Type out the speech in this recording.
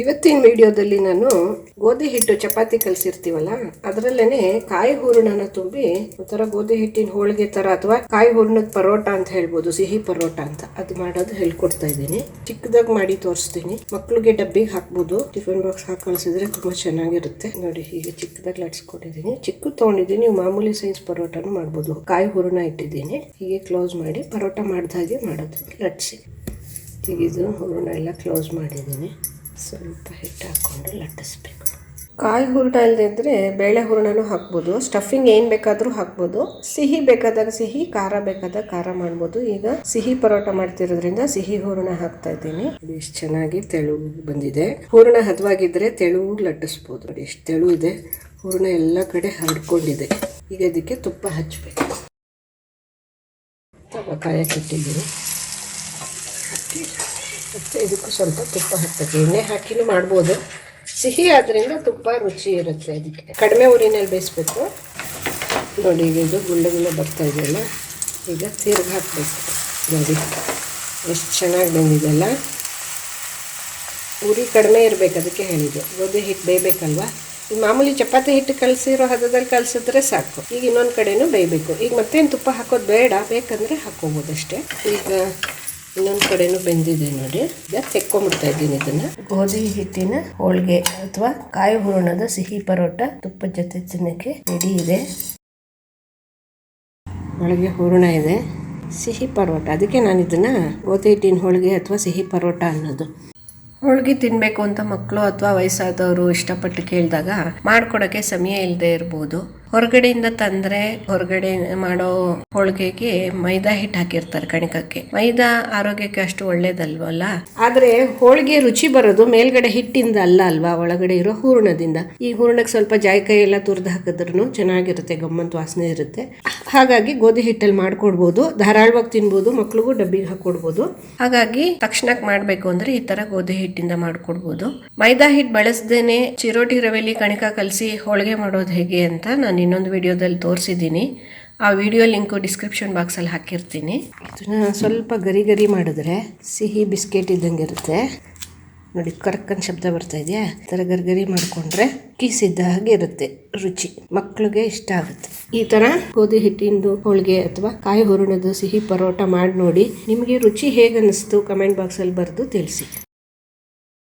ಇವತ್ತಿನ ವಿಡಿಯೋದಲ್ಲಿ ನಾನು ಗೋಧಿ ಹಿಟ್ಟು ಚಪಾತಿ ಕಲಸಿರ್ತೀವಲ್ಲ, ಅದರಲ್ಲೇನೆ ಕಾಯಿ ಹೂರಣನ ತುಂಬಿ ಒಂಥರ ಗೋಧಿ ಹಿಟ್ಟಿನ ಹೋಳಿಗೆ ತರ ಅಥವಾ ಕಾಯಿ ಹೂರಣದ ಪರೋಟ ಅಂತ ಹೇಳ್ಬೋದು, ಸಿಹಿ ಪರೋಟ ಅಂತ. ಅದು ಮಾಡೋದು ಹೇಳ್ಕೊಡ್ತಾ ಇದ್ದೀನಿ. ಚಿಕ್ಕದಾಗಿ ಮಾಡಿ ತೋರಿಸ್ತೀನಿ. ಮಕ್ಕಳಿಗೆ ಡಬ್ಬಿಗೆ ಹಾಕ್ಬೋದು. ಟಿಫಿನ್ ಬಾಕ್ಸ್ ಹಾಕಿ ಕಳಿಸಿದ್ರೆ ತುಂಬಾ ಚೆನ್ನಾಗಿರುತ್ತೆ. ನೋಡಿ, ಹೀಗೆ ಚಿಕ್ಕದಾಗಿ ಲಟ್ಸ್ಕೊಂಡಿದ್ದೀನಿ ಚಿಕ್ಕ ತೊಗೊಂಡಿದ್ದೀನಿ. ನೀವು ಮಾಮೂಲಿ ಸೈಜ್ ಪರೋಟನು ಮಾಡ್ಬೋದು. ಕಾಯಿ ಹೂರಣ ಇಟ್ಟಿದ್ದೀನಿ. ಹೀಗೆ ಕ್ಲೋಸ್ ಮಾಡಿ ಪರೋಟ ಮಾಡ್ದ ಹಾಗೆ ಮಾಡೋದು. ಲಟ್ಸಿ. ತೆಗೆದು ಹೂರಣ ಎಲ್ಲ ಕ್ಲೋಸ್ ಮಾಡಿದ್ದೀನಿ. ಸ್ವಲ್ಪ ಹಿಟ್ಟು ಹಾಕ್ಕೊಂಡು ಲಟ್ಟಿಸ್ಬೇಕು. ಕಾಯಿ ಹೂರಣ ಇಲ್ಲದೆ ಇದ್ದರೆ ಬೇಳೆ ಹೂರಣನೂ ಹಾಕ್ಬೋದು. ಸ್ಟಫಿಂಗ್ ಏನು ಬೇಕಾದರೂ ಹಾಕ್ಬೋದು. ಸಿಹಿ ಬೇಕಾದಾಗ ಸಿಹಿ, ಖಾರ ಬೇಕಾದಾಗ ಖಾರ ಮಾಡ್ಬೋದು. ಈಗ ಸಿಹಿ ಪರೋಟ ಮಾಡ್ತಿರೋದ್ರಿಂದ ಸಿಹಿ ಹೂರಣ ಹಾಕ್ತಾ ಇದ್ದೀನಿ. ಎಷ್ಟು ಚೆನ್ನಾಗಿ ತೆಳು ಬಂದಿದೆ. ಹೂರಣ ಹದವಾಗಿದ್ದರೆ ತೆಳು ಲಟ್ಟಿಸ್ಬೋದು. ಎಷ್ಟು ತೆಳು ಇದೆ. ಹೂರಣ ಎಲ್ಲ ಕಡೆ ಹರಡ್ಕೊಂಡಿದೆ ಈಗ ಇದಕ್ಕೆ ತುಪ್ಪ ಹಚ್ಚಬೇಕು ಕಾಯಕ್ಕೆ ಇಟ್ಟಿದ್ದೀನಿ. ಮತ್ತು ಇದಕ್ಕೂ ಸ್ವಲ್ಪ ತುಪ್ಪ ಹಾಕ್ತದೆ ಎಣ್ಣೆ ಹಾಕಿನೂ ಮಾಡ್ಬೋದು. ಸಿಹಿ ಆದ್ದರಿಂದ ತುಪ್ಪ ರುಚಿ ಇರುತ್ತೆ ಅದಕ್ಕೆ ಕಡಿಮೆ ಊರಿನಲ್ಲಿ ಬೇಯಿಸ್ಬೇಕು. ನೋಡಿ, ಈಗ ಇದು ಗುಳ್ಳೆ ಬರ್ತಾ ಇದೆಯಲ್ಲ? ಈಗ ತಿರ್ಗಿ ಹಾಕಬೇಕು. ನೋಡಿ, ಎಷ್ಟು ಚೆನ್ನಾಗಿ ಬಂದಿದೆಯಲ್ಲ ಉರಿ ಕಡಿಮೆ ಇರಬೇಕು ಅದಕ್ಕೆ ಹೇಳಿದೆ ಗೋಧಿ ಹಿಟ್ಟು ಬೇಯಬೇಕಲ್ವಾ? ಈಗ ಮಾಮೂಲಿ ಚಪಾತಿ ಹಿಟ್ಟು ಕಲಸಿರೋ ಹದದಲ್ಲಿ ಕಲಸಿದ್ರೆ ಸಾಕು. ಈಗ ಇನ್ನೊಂದು ಕಡೆನೂ ಬೇಯಬೇಕು. ಈಗ ಮತ್ತೇನು ತುಪ್ಪ ಹಾಕೋದು ಬೇಡ. ಬೇಕಂದರೆ ಹಾಕೋಬೋದು ಅಷ್ಟೇ ಈಗ ಇನ್ನೊಂದು ಕಡೆನೂ ಬೆಂದಿದೆ ನೋಡಿ. ಈಗ ತೆಕ್ಕೊಂಬಿಡ್ತಾ ಇದ್ದೀನಿ ಇದನ್ನ. ಗೋಧಿ, ಹಿಟ್ಟಿನ ಹೋಳಿಗೆ ಅಥವಾ ಕಾಯಿ ಹೂರಣದ ಸಿಹಿ ಪರೋಟ ತುಪ್ಪದ ಜೊತೆ ತಿನ್ನಕ್ಕೆ ರೆಡಿ ಇದೆ. ಒಳಗೆ ಹೂರಣ ಇದೆ. ಸಿಹಿ ಪರೋಟ. ಅದಕ್ಕೆ ನಾನು ಇದನ್ನ ಗೋಧಿ, ಹಿಟ್ಟಿನ ಹೋಳಿಗೆ ಅಥವಾ ಸಿಹಿ ಪರೋಟ ಅನ್ನೋದು. ಹೋಳಿಗೆ ತಿನ್ನಬೇಕು ಅಂತ ಮಕ್ಕಳು ಅಥವಾ ವಯಸ್ಸಾದವರು ಇಷ್ಟಪಟ್ಟು ಕೇಳಿದಾಗ ಮಾಡ್ಕೊಡೋಕ್ಕೆ ಸಮಯ ಇಲ್ಲದೆ ಇರ್ಬೋದು. ಹೊರಗಡೆಯಿಂದ ತಂದ್ರೆ ಹೊರಗಡೆ ಮಾಡೋ ಹೋಳಿಗೆಗೆ ಮೈದಾ ಹಿಟ್ಟು ಹಾಕಿರ್ತಾರೆ ಕಣಕಕ್ಕೆ. ಮೈದಾ ಆರೋಗ್ಯಕ್ಕೆ ಅಷ್ಟು ಒಳ್ಳೇದಲ್ವಲ್ಲ? ಆದ್ರೆ ಹೋಳಿಗೆ ರುಚಿ ಬರೋದು ಮೇಲ್ಗಡೆ ಹಿಟ್ಟಿಂದ ಅಲ್ಲ ಅಲ್ವಾ? ಒಳಗಡೆ ಇರೋ ಹೂರಣದಿಂದ. ಈ ಹೂರಣಕ್ಕೆ ಸ್ವಲ್ಪ ಜಾಯಿಕಾಯಿ ಎಲ್ಲ ತುರ್ದು ಹಾಕಿದ್ರು ಚೆನ್ನಾಗಿರುತ್ತೆ ಗಮ್ಮಂತ ವಾಸನೆ ಇರುತ್ತೆ. ಹಾಗಾಗಿ ಗೋಧಿ ಹಿಟ್ಟಲ್ಲಿ ಮಾಡ್ಕೊಡ್ಬೋದು. ಧಾರಾಳವಾಗಿ ತಿನ್ಬೋದು ಮಕ್ಳಿಗೂ ಡಬ್ಬಿಗೆ ಹಾಕೊಡ್ಬೋದು. ಹಾಗಾಗಿ ತಕ್ಷಣಕ್ಕೆ ಮಾಡಬೇಕು ಅಂದ್ರೆ ಈ ತರ ಗೋಧಿ ಹಿಟ್ಟಿಂದ ಮಾಡ್ಕೊಡ್ಬೋದು. ಮೈದಾ ಹಿಟ್ಟು ಬಳಸದೇನೆ ಚಿರೋಟಿ ರವೆಲಿ ಕಣಿಕ ಕಲಸಿ ಹೋಳಿಗೆ ಮಾಡೋದು ಹೇಗೆ ಅಂತ ನಾನು ಇನ್ನೊಂದು ವಿಡಿಯೋದಲ್ಲಿ ತೋರಿಸಿದ್ದೀನಿ. ಆ ವಿಡಿಯೋ ಲಿಂಕು ಡಿಸ್ಕ್ರಿಪ್ಷನ್ ಬಾಕ್ಸಲ್ಲಿ ಹಾಕಿರ್ತೀನಿ. ಇದನ್ನು ಸ್ವಲ್ಪ ಗರಿ ಗರಿ ಮಾಡಿದ್ರೆ ಸಿಹಿ ಬಿಸ್ಕೆಟ್ ಇದ್ದಂಗೆ ಇರುತ್ತೆ. ನೋಡಿ, ಕರ್ಕನ್ ಶಬ್ದ ಬರ್ತಾ ಇದೆಯಾ? ಈ ಥರ ಗರ್ಗರಿ ಮಾಡಿಕೊಂಡ್ರೆ ಕೀಸಿದ್ದ ಹಾಗೆ ಇರುತ್ತೆ. ರುಚಿ. ಮಕ್ಕಳಿಗೆ ಇಷ್ಟ ಆಗುತ್ತೆ. ಈ ಥರ ಗೋಧಿ ಹಿಟ್ಟಿಂದು ಹೋಳಿಗೆ ಅಥವಾ ಕಾಯಿ ಹೂರಣದ ಸಿಹಿ ಪರೋಟ ಮಾಡಿ ನೋಡಿ. ನಿಮಗೆ ರುಚಿ ಹೇಗೆ ಅನ್ನಿಸ್ತು ಕಮೆಂಟ್ ಬಾಕ್ಸಲ್ಲಿ ಬರೆದು ತಿಳಿಸಿ.